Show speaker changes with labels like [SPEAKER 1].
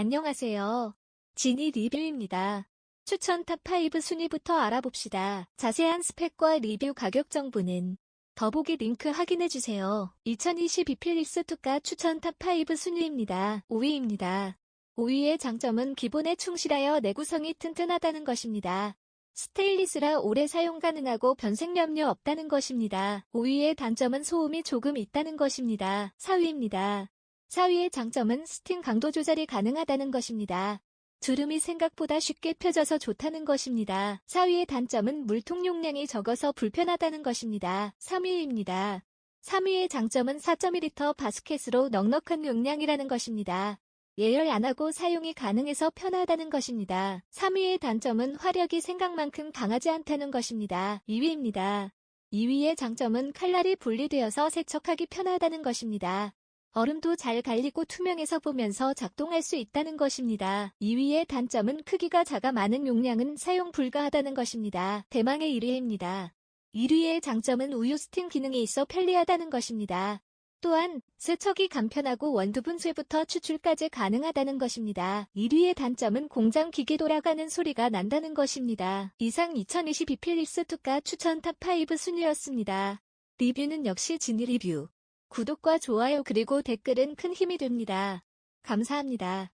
[SPEAKER 1] 안녕하세요. 지니 리뷰입니다. 추천 탑5 순위부터 알아봅시다. 자세한 스펙과 리뷰 가격 정보는 더보기 링크 확인해주세요. 2022 필립스 투카 추천 탑5 순위입니다. 5위입니다. 5위의 장점은 기본에 충실하여 내구성이 튼튼하다는 것입니다. 스테인리스라 오래 사용 가능하고 변색염료 없다는 것입니다. 5위의 단점은 소음이 조금 있다는 것입니다. 4위입니다. 4위의 장점은 스팀 강도 조절이 가능하다는 것입니다. 주름이 생각보다 쉽게 펴져서 좋다는 것입니다. 4위의 단점은 물통 용량이 적어서 불편하다는 것입니다. 3위입니다. 3위의 장점은 4.1L 바스켓으로 넉넉한 용량이라는 것입니다. 예열 안 하고 사용이 가능해서 편하다는 것입니다. 3위의 단점은 화력이 생각만큼 강하지 않다는 것입니다. 2위입니다. 2위의 장점은 칼날이 분리되어서 세척하기 편하다는 것입니다. 얼음도 잘 갈리고 투명해서 보면서 작동할 수 있다는 것입니다. 2위의 단점은 크기가 작아 많은 용량은 사용 불가하다는 것입니다. 대망의 1위입니다. 1위의 장점은 우유 스팀 기능이 있어 편리하다는 것입니다. 또한 세척이 간편하고 원두 분쇄부터 추출까지 가능하다는 것입니다. 1위의 단점은 공장 기계 돌아가는 소리가 난다는 것입니다. 이상 2022 필립스 투카 추천 탑5 순위였습니다. 리뷰는 역시 지니 리뷰. 구독과 좋아요 그리고 댓글은 큰 힘이 됩니다. 감사합니다.